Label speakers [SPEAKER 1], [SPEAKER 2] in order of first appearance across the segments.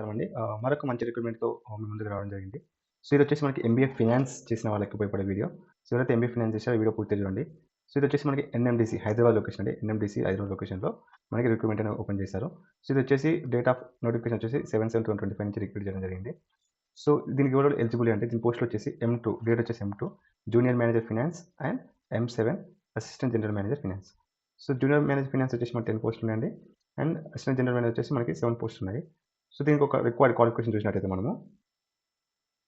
[SPEAKER 1] నమస్కారం అండి. మరొక మంచి రిక్రూట్‌మెంట్‌తో మీ ముందుకు రావడం జరిగింది. సో, ఇది వచ్చేసి మనకి ఎంబీఏ ఫినాన్స్ చేసిన వాళ్ళకి ఉపయోగపడే వీడియో. సో, ఎవరైతే ఎంబీఏ ఫినాన్స్ చేశారో వీడియో పూర్తి చూడండి. సో, ఇది వచ్చేసి మనకి ఎన్ఎండీసీ హైదరాబాద్ లొకేషన్ అండి. ఎన్ఎండీసీ హైదరాబాద్ లొకేషన్‌లో మనకి రిక్రూట్‌మెంట్ అనేది ఓపెన్ చేశారు. సో, ఇది వచ్చేసి డేట్ ఆఫ్ నోటిఫికేషన్ వచ్చేసి 7/7/2025 నుంచి రిక్రూట్ చేయడం జరిగింది. సో, దీనికి ఎవరు ఎలిజిబిలిటీ అంటే దీని పోస్టులు వచ్చేసి ఎం టూ గ్రేడ్ వచ్చేసి M two junior manager finance and M seven assistant general manager finance. So, junior manager finance వచ్చేసి మనకి 10 పోస్టులు ఉన్నాయండి. అండ్ అసిస్టెంట్ జనరల్ మేనేజర్ వచ్చేసి మనకి సెవెన్ పోస్ట్ ఉన్నాయి. సో, దీనికి ఒక రిక్వైర్డ్ క్వాలిఫికేషన్ చూసినట్టయితే మనము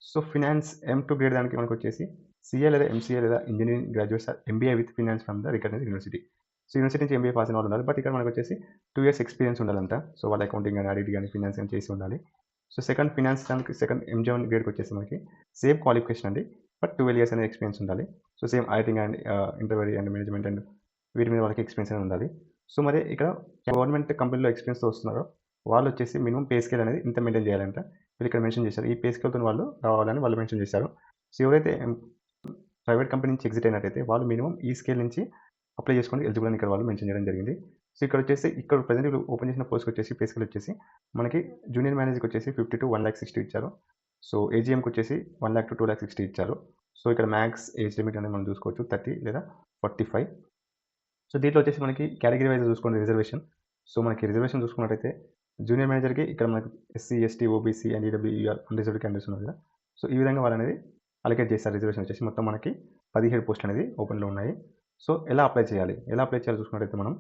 [SPEAKER 1] so, finance M two grade దానికి మనకు వచ్చేసి సీఏ లేదా ఎంసీఏ లేదా engineering graduates MBA with finance from the recognize university. So, university నుంచి ఎంబీఏ పాస్ అయిన వాళ్ళు ఉండాలి. బట్ ఇక్కడ మనకు వచ్చేసి టూ ఇయర్స్ ఎక్స్‌పీరియన్స్ ఉండాలంట. సో, వాళ్ళ అకౌంటింగ్ కానీ ఆడిట్ కానీ ఫినాన్స్ కానీ చేసి ఉండాలి. సో, సెకండ్ ఫినాన్స్ దానికి సెకండ్ ఎం7 గ్రేడ్‌కి వచ్చేసి మనకి సేమ్ క్వాలిఫికేషన్ అండి. బట్ 12 ఇయర్స్ అనేది ఎక్స్‌పీరియన్స్ ఉండాలి. So, same auditing and interview and management and వీటి మీద వాళ్ళకి ఎక్స్‌పీరియన్స్ అనేది ఉండాలి. సో, మరి ఇక్కడ గవర్నమెంట్ కంపెనీలో ఎక్స్‌పీరియన్స్‌తో వస్తున్నారో వాళ్ళు వచ్చేసి మినిమమ్ పే స్కేల్ అనేది ఇంత మెయింటైన్ చేయాలంట. వీళ్ళు ఇక్కడ మెన్షన్ చేశారు. ఈ పే స్కేల్తో వాళ్ళు రావాలని వాళ్ళు మెన్షన్ చేశారు. సో, ఎవరైతే ప్రైవేట్ కంపెనీ నుంచి ఎగ్జిట్ అయినట్టయితే వాళ్ళు మినిమమ్ ఈ స్కేల్ నుంచి అప్లై చేసుకొని ఎలిజిబుల్ అని ఇక్కడ వాళ్ళు మెన్షన్ చేయడం జరిగింది. సో, ఇక్కడ వచ్చేసి ఇక్కడ ప్రజెంట్ ఓపెన్ చేసిన పోస్ట్‌కి వచ్చేసి పే స్కేల్ వచ్చేసి మనకి జూనియర్ మేనేజర్‌కి వచ్చేసి 50-1,60,000 ఇచ్చారు. సో, ఏజీఎంకి వచ్చేసి 1,00,000-2,60,000 ఇచ్చారు. సో, ఇక్కడ మ్యాక్స్ ఏజ్ లిమిట్ అనేది మనం చూసుకోవచ్చు 30 లేదా 45. సో, దీంట్లో వచ్చేసి మనకి కేటగిరీ వైజ్ చూసుకోండి రిజర్వేషన్. సో, మనకి రిజర్వేషన్ చూసుకున్నట్టయితే జూనియర్ మేనేజర్‌కి ఇక్కడ మనకు SC, ST, OBC and EWR unreserved candidates ఉన్నారు కదా! సో, ఈ విధంగా వాళ్ళనేది అలొకేట్ చేస్తారు రిజర్వేషన్ వచ్చేసి మొత్తం మనకి పదిహేడు పోస్ట్ అనేది ఓపెన్‌లో ఉన్నాయి. సో, ఎలా అప్లై చేయాలి? ఎలా అప్లై చేయాలి చూసుకున్నట్టయితే మనం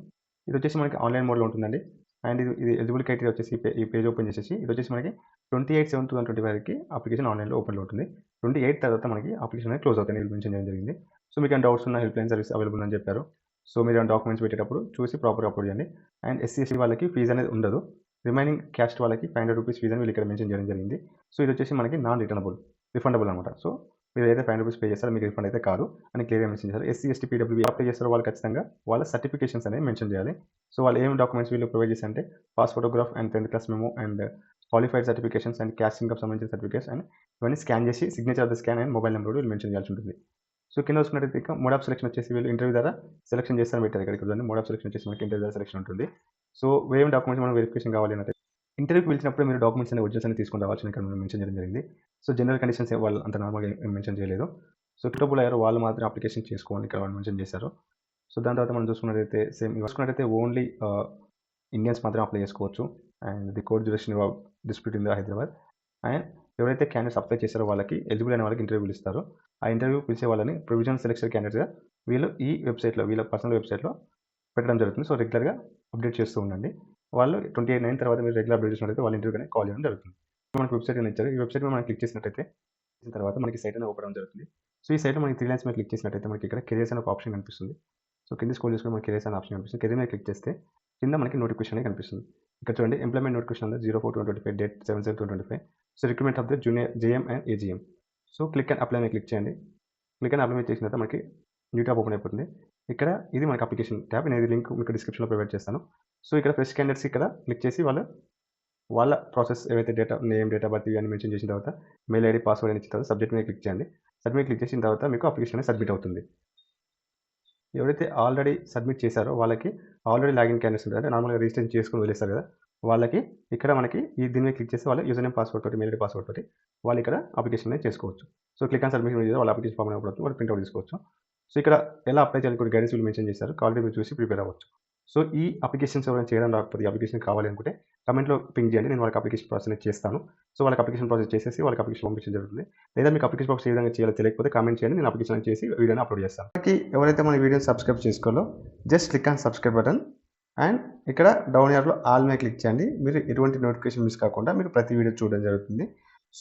[SPEAKER 1] ఇది వచ్చేసి మనకి ఆన్‌లైన్ మోడ్‌లో ఉంటుందండి. అండ్ ఇది ఇది ఎలిజిబుల్ క్రైటీరియా వచ్చేసి ఈ పే పేజ్ ఓపెన్ చేసేసి ఇది వచ్చేసి మనకి 28/7/2025కి అప్లికేషన్ ఆన్‌లైన్‌లో ఓపెన్‌లో ఉంటుంది. 28 తర్వాత మనకి అప్లికేషన్ అనేది క్లోజ్ అవుతుంది మెన్షన్ చేయడం జరిగింది. సో, మీకేమైనా డౌట్స్ ఉన్న హెల్ప్ లైన్ సర్వీస్ అవైలబుల్ అని చెప్పారు. సో, మీరు డాక్యుమెంట్స్ పెట్టేటప్పుడు చూసి ప్రాపర్‌గా అప్లోడ్ చేయండి. అండ్ ఎస్సీఎస్సీ వాళ్ళకి ఫీజు అనేది ఉండదు. రిమైనింగ్ క్యాస్ట్ వాళ్ళకి ఫైవ్ హండ్రెడ్ రూపీస్ ఫీజ్ అని వీళ్ళు ఇక్కడ మెన్షన్ చేయడం జరిగింది. సో, ఇది వచ్చేసి మనకి నాన్ రిటర్నబుల్ రిఫండబుల్ అనమాట. సో, మీరు ఏదైతే ఫైవ్ రూపీస్ పే చేస్తారో మీకు రిఫండ్ అయితే కాదు అని క్లియర్‌గా మెన్షన్ చేశారు. ఎస్సీ, ఎస్టీ, పీడబ్ల్యూ అప్లై చేస్తారో వాళ్ళు ఖచ్చితంగా వాళ్ళ సర్టిఫికేషన్స్ అనేవి మెన్షన్ చేయాలి. సో, వాళ్ళు ఏం డాక్యుమెంట్స్ వీళ్ళు ప్రొవైడ్ చేశారంటే పాస్ ఫోటోగ్రాఫ్ అండ్ 10థ్ class memo and qualified certifications and cash income సంబంధించిన సర్టిఫికేట్స్ అండ్ ఇవన్నీ స్కాన్ చేసి signature of the scan and mobile number వీళ్ళు మెన్షన్ చేయాల్సి ఉంటుంది. సో, కింద చూసుకున్నట్టయితే ఇక మోడ్ ఆఫ్ సెలెక్షన్ వచ్చేసి వీళ్ళు ఇంటర్వ్యూ ద్వారా సెలెక్షన్ చేస్తారని పెట్టారు ఇక్కడ చూడండి. మోడ్ ఆఫ్ సెలెక్షన్ వచ్చేసి మనకి ఇంటర్వ్యూ ద్వారా సెలెక్షన్ ఉంటుంది. సో, ఏం డాక్యుమెంట్స్ మనం వెరిఫికేషన్ కావాలి అంటే ఇంటర్వ్యూకి పిలిచినప్పుడు మీరు డాక్యుమెంట్స్ అనే ఒరిజినల్స్ అని తీసుకుని రావాల్సిన ఇక్కడ మెన్షన్ చేయడం జరిగింది. సో, జనరల్ కండిషన్స్ వాళ్ళు అంత నార్మల్‌గా మెన్షన్ చేయలేదు. సో, సూటబుల్ అయ్యారు వాళ్ళు మాత్రం అప్లికేషన్ చేసుకోవాలని ఇక్కడ వాళ్ళు మెన్షన్ చేశారు. సో, దాని తర్వాత మనం చూసుకున్నట్టయితే సేమ్ చూసుకున్నట్టయితే ఓన్లీ ఇండియన్స్ మాత్రం అప్లై చేసుకోవచ్చు. And the court duration dispute in the Hyderabad. And ఎవరైతే క్యాండిడేట్స్ అప్లై చేశారో వాళ్ళకి ఎలిజిబుల్ అయిన వాళ్ళకి ఇంటర్వ్యూ పిలుస్తారు. ఆ ఇంటర్వ్యూ పిలిచే వాళ్ళని ప్రొవిజనల్ సెలెక్షన్ క్యాండిడేట్గా వీళ్ళు ఈ వెబ్‌సైట్‌లో వీళ్ళ పర్సనల్ వెబ్‌సైట్‌లో పెట్టడం జరుగుతుంది. సో, రెగ్యులర్‌గా అప్డేట్ చేస్తూ ఉండండి. వాళ్ళు 28 తర్వాత మీరు రెగ్యులర్ అప్డేట్ చేసినట్టయితే వాళ్ళ ఇంటర్వ్యూకి అనేది కాల్ చేయడం జరుగుతుంది. మనకి వెబ్‌సైట్ అనేది ఇచ్చారు. ఈ వెబ్‌సైట్ మనం క్లిక్ చేసినట్టయితే చేసిన తర్వాత మనకి సైట్ అనేది ఓపెన్ జరుగుతుంది. సో, ఈ సైట్‌లో మనకి త్రీ లైన్స్ మీద క్లిక్ చేసినట్టయితే మనకి ఇక్కడ కెరియర్స్ అనే ఒక ఆప్షన్ కనిపిస్తుంది. సో, కింద స్కూల్ చేసుకుని మనకి కెరియర్స్ అనే ఆప్షన్ కనిపిస్తుంది. కెరియర్ మీద క్లిక్ చేస్తే కింద మనకి నోటిఫికేషన్ అనేది కనిపిస్తుంది. ఇక్కడ చూడండి ఎంప్లాయ్‌మెంట్ నోటిఫికేషన్ ఉంది 04/2025 date 7/7/2025 so, recruitment of the junior JM and AGM. So, click and apply మీద క్లిక్ చేయండి. క్లిక్ అండ్ అప్లై మీద చేసిన తర్వాత మనకి న్యూ ట్యాబ్ ఓపెన్ అయిపోతుంది. ఇక్కడ ఇది మనకి అప్లికేషన్ ట్యాబ్. నేను ఇది లింక్ మీకు డిస్క్రిప్షన్‌లో ప్రొవైడ్ చేస్తాను. సో, ఇక్కడ ఫ్రెష్ క్యాండిడేట్స్ ఇక్కడ క్లిక్ చేసి వాళ్ళు వాళ్ళ ప్రాసెస్ ఏవైతే data name, date of birth ఇవన్నీ మెన్షన్ చేసిన తర్వాత మెయిల్ ఐడి పాస్వర్డ్ అని ఇచ్చిన తర్వాత సబ్జెక్ట్ మీద క్లిక్ చేయండి. సబ్మిట్ మీద క్లిక్ చేసిన తర్వాత మీకు అప్లికేషన్ అనేది సబ్మిట్ అవుతుంది. ఎవరైతే ఆల్రెడీ సబ్మిట్ చేశారో వాళ్ళకి ఆల్రెడీ లాగిన్ క్యాండిడేట్స్ ఉంటారు. అంటే నార్మల్‌గా రిజిస్ట్రేషన్ చేసుకొని వదిలేస్తారు కదా! వాళ్ళకి ఇక్కడ మనకి ఈ దీని మీద క్లిక్ చేస్తే వాళ్ళ యూజర్ నేమ్, పాస్వర్డ్ తోటి మెయిల్ పాస్వర్డ్ తోటి వాళ్ళు ఇక్కడ అప్లికేషన్ అనేది చేసుకోవచ్చు. సో, క్లిక్ ఆన్ సబ్మిషన్ మీద వాళ్ళ అప్లికేషన్ ఫామ్ అనేది వాళ్ళు ప్రింట్అవుట్ తీసుకోవచ్చు. సో, ఇక్కడ ఎలా అప్లై చేయాలి కూడా గైడెన్స్ వీళ్ళు మెన్షన్ చేశారు. కాల్ మీరు చూసి ప్రిపేర్ అవ్వచ్చు. సో, ఈ అప్లికేషన్స్ ఎవరైనా చేయడం రాకపోతే ఈ అప్లికేషన్ కావాలి అనుకుంటే కమెంట్లో పింగ్ చేయండి. నేను వాళ్ళకి అప్లికేషన్ ప్రాసెస్ అనేది చేస్తాను. సో, వాళ్ళకి అప్లికేషన్ ప్రాసెస్ చేసేసి వాళ్ళకి అప్లికేషన్ పంపించడం జరుగుతుంది. లేదా మీకు అప్లికేషన్ ప్రాసెస్ ఏ విధంగా చేయాలో తెలియకపోతే కామెంట్ చేయండి. నేను అప్లికేషన్ చేసి వీడియోని అప్లోడ్ చేస్తాను. మనకి ఎవరైతే మన వీడియోని సబ్స్క్రైబ్ చేసుకోవాలో just click on subscribe button and ఇక్కడ డౌన్ యార్‌లో ఆల్ మీద క్లిక్ చేయండి. మీరు ఎటువంటి నోటిఫికేషన్ మిస్ కాకుండా మీరు ప్రతి వీడియో చూడడం జరుగుతుంది.